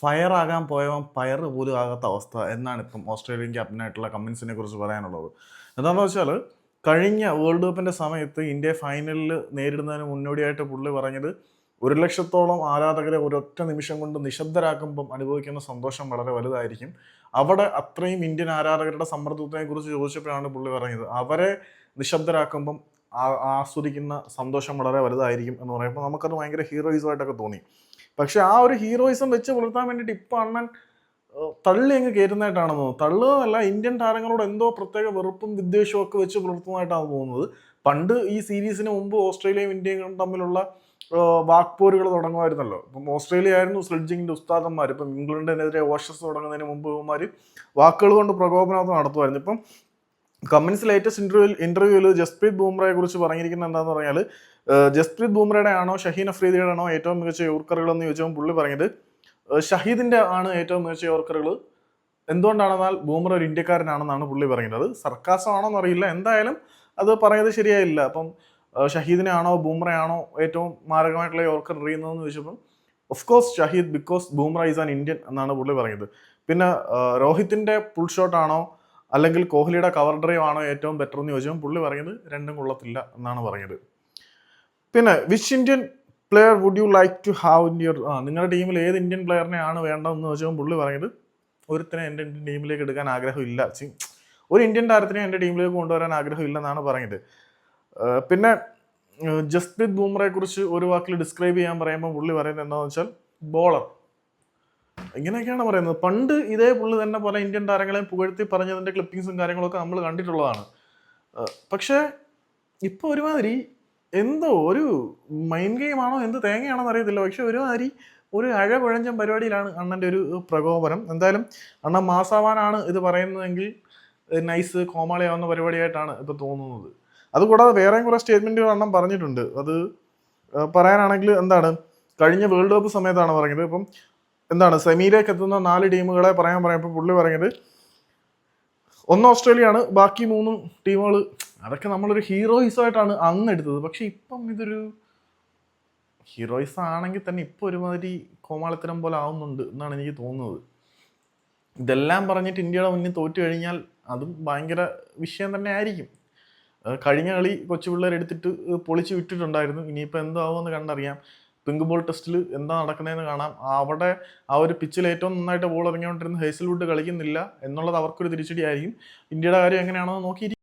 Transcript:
Fire ആകാൻ പോയവൻ പയർ പോലും ആകാത്ത അവസ്ഥ എന്നാണ് ഇപ്പം ഓസ്ട്രേലിയൻ ക്യാപ്റ്റനായിട്ടുള്ള കമ്മിൻസിനെ കുറിച്ച് പറയാനുള്ളത്. എന്താണെന്ന് വെച്ചാൽ കഴിഞ്ഞ വേൾഡ് കപ്പിന്റെ സമയത്ത് ഇന്ത്യ ഫൈനലിൽ നേരിടുന്നതിന് മുന്നോടിയായിട്ട് പുള്ളി പറഞ്ഞത് ഒരു ലക്ഷത്തോളം ആരാധകരെ ഒരൊറ്റ നിമിഷം കൊണ്ട് നിശബ്ദരാക്കുമ്പം അനുഭവിക്കുന്ന സന്തോഷം വളരെ വലുതായിരിക്കും. അവിടെ അത്രയും ഇന്ത്യൻ ആരാധകരുടെ സമ്മർദ്ദത്തിനെ കുറിച്ച് ചോദിച്ചപ്പോഴാണ് പുള്ളി പറഞ്ഞത്. അവരെ നിശബ്ദരാക്കുമ്പം ആസ്വദിക്കുന്ന സന്തോഷം വളരെ വലുതായിരിക്കും എന്ന് പറയുമ്പോൾ നമുക്കത് ഭയങ്കര ഹീറോയിസമായിട്ടൊക്കെ തോന്നി. പക്ഷെ ആ ഒരു ഹീറോയിസം വെച്ച് പുലർത്താൻ വേണ്ടിയിട്ട് ഇപ്പം അണ്ണൻ തള്ളി അങ്ങ് കയറുന്നതായിട്ടാണ് തോന്നുന്നത് തള്ളുന്നതല്ല ഇന്ത്യൻ താരങ്ങളോട് എന്തോ പ്രത്യേക വെറുപ്പും വിദ്വേഷവും ഒക്കെ വെച്ച് പുലർത്തുന്നതായിട്ടാണ് തോന്നുന്നത്. പണ്ട് ഈ സീരീസിന് മുമ്പ് ഓസ്ട്രേലിയയും ഇന്ത്യയും തമ്മിലുള്ള വാക്പോരുകൾ തുടങ്ങുമായിരുന്നല്ലോ. ഇപ്പം ഓസ്ട്രേലിയ ആയിരുന്നു സ്ലെഡ്ജിങ്ങിന്റെ ഉസ്താദന്മാർ ഇപ്പം ഇംഗ്ലണ്ടിനെതിരെ ഓഷസ് തുടങ്ങുന്നതിന് മുമ്പ് ഇവന്മാർ വാക്കുകൾ കൊണ്ട് പ്രകോപനം നടത്തുമായിരുന്നു. ഇപ്പം കമ്മിൻസ് ലേറ്റസ്റ്റ് ഇന്റർവ്യൂ ഇന്റർവ്യൂവിൽ ജസ്പ്രീത് ബുംറയെ കുറിച്ച് പറഞ്ഞിരിക്കുന്നത് എന്താന്ന് പറഞ്ഞാൽ ജസ്പ്രീത് ബുംറയുടെ ആണോ ഷഹീൻ അഫ്രീദിയുടെ ആണോ ഏറ്റവും മികച്ച യോർക്കറുകൾ എന്ന് ചോദിച്ചപ്പോൾ പുള്ളി പറഞ്ഞത് ഷഹീദിന്റെ ആണ് ഏറ്റവും മികച്ച യോർക്കറുകൾ എന്തുകൊണ്ടാണെന്നാൽ ബൂമ്ര ഒരു ഇന്ത്യക്കാരനാണെന്നാണ് പുള്ളി പറയുന്നത്. സർക്കാസമാണോന്ന് അറിയില്ല. എന്തായാലും അത് പറയുന്നത് ശരിയായില്ല. അപ്പം ഷഹീദിനെ ആണോ ബൂമ്രയാണോ ഏറ്റവും മാരകമായിട്ടുള്ള യോർക്കർ എറിയുന്നതെന്ന് ചോദിച്ചപ്പം of course Shaheed because Bumrah is an Indian എന്നാണ് പുള്ളി പറയുന്നത് പിന്നെ രോഹിത്തിന്റെ പുൾ ഷോട്ട് ആണോ അല്ലെങ്കിൽ കോഹ്ലിയുടെ കവർ ഡ്രൈവ് ആണോ ഏറ്റവും ബെറ്റർ എന്ന് ചോദിച്ചപ്പോൾ പുള്ളി പറയുന്നത് രണ്ടും കൊള്ളത്തില്ല എന്നാണ് പറഞ്ഞത് പിന്നെ which Indian player would you like to have in your നിങ്ങളുടെ ടീമിൽ ഏത് ഇന്ത്യൻ പ്ലെയറിനെ ആണ് വേണ്ടതെന്ന് ചോദിച്ചപ്പോൾ പുള്ളി പറയുന്നത് ഒരുത്തിനെ എന്റെ ഇന്ത്യൻ ടീമിലേക്ക് എടുക്കാൻ ആഗ്രഹമില്ല. ഒരു ഇന്ത്യൻ താരത്തിനെ എന്റെ ടീമിലേക്ക് കൊണ്ടുവരാൻ ആഗ്രഹമില്ലെന്നാണ് പറഞ്ഞത് പിന്നെ ജസ്പ്രീത് ബൂമറയെക്കുറിച്ച് കുറിച്ച് ഒരു വാക്കിൽ ഡിസ്ക്രൈബ് ചെയ്യാൻ പറയുമ്പോൾ പുള്ളി പറയുന്നത് എന്താണെന്ന് വെച്ചാൽ ബോളർ ഇങ്ങനെയൊക്കെയാണ് പറയുന്നത്. പണ്ട് ഇതേ പുള്ളി തന്നെ പല ഇന്ത്യൻ താരങ്ങളെയും പുകഴ്ത്തി പറഞ്ഞതിന്റെ ക്ലിപ്പിങ്സും കാര്യങ്ങളൊക്കെ നമ്മൾ കണ്ടിട്ടുള്ളതാണ്. പക്ഷേ ഇപ്പോൾ ഒരുമാതിരി എന്തോ ഒരു മൈൻഡ് ഗെയിമാണോ എന്ത് തേങ്ങയാണോ അറിയത്തില്ല. പക്ഷെ ഒരുമാതിരി ഒരു അഴ കുഴഞ്ചൻ പരിപാടിയിലാണ് അണ്ണന്റെ ഒരു പ്രകോപനം. എന്തായാലും അണ്ണൻ മാസാവാനാണ് ഇത് പറയുന്നതെങ്കിൽ നൈസ് കോമാളിയാവുന്ന പരിപാടിയായിട്ടാണ് ഇപ്പോൾ തോന്നുന്നത്. അതുകൂടാതെ വേറെയും കുറേ സ്റ്റേറ്റ്മെന്റുകൾ അണ്ണൻ പറഞ്ഞിട്ടുണ്ട്. അത് പറയാനാണെങ്കിൽ എന്താണ് കഴിഞ്ഞ വേൾഡ് കപ്പ് സമയത്താണ് പറഞ്ഞത്. ഇപ്പം എന്താണ് സെമിയിലേക്ക് എത്തുന്ന നാല് ടീമുകളെ പറയാൻ പറയുമ്പോൾ പുള്ളി പറഞ്ഞത് ഒന്ന് ഓസ്ട്രേലിയയാണ് ബാക്കി മൂന്നും ടീമുകൾ അതൊക്കെ നമ്മളൊരു ഹീറോയിസ് ആയിട്ടാണ് അന്ന് എടുത്തത്. പക്ഷെ ഇപ്പം ഇതൊരു ഹീറോയിസ് ആണെങ്കിൽ തന്നെ ഇപ്പോൾ ഒരുമാതിരി കോമാളിത്തരം പോലെ ആവുന്നുണ്ട് എന്നാണ് എനിക്ക് തോന്നുന്നത്. ഇതെല്ലാം പറഞ്ഞിട്ട് ഇന്ത്യയുടെ മുന്നിൽ തോറ്റു കഴിഞ്ഞാൽ അതും ഭയങ്കര വിഷയം തന്നെ ആയിരിക്കും. കഴിഞ്ഞ കളി കൊച്ചു പിള്ളേരെടുത്തിട്ട് പൊളിച്ച് വിട്ടിട്ടുണ്ടായിരുന്നു. ഇനിയിപ്പോൾ എന്താവുമെന്ന് കണ്ടറിയാം. പിങ്ക് ബോൾ ടെസ്റ്റിൽ എന്താ നടക്കുന്നതെന്ന് കാണാം. അവിടെ ആ ഒരു പിച്ചിൽ ഏറ്റവും നന്നായിട്ട് ബോൾ ഇറങ്ങിക്കൊണ്ടിരുന്ന ഹേസൽവുഡ് കളിക്കുന്നില്ല എന്നുള്ളത് അവർക്കൊരു തിരിച്ചടിയായിരിക്കും. ഇന്ത്യയുടെ കാര്യം എങ്ങനെയാണെന്ന് നോക്കിയിരിക്കും.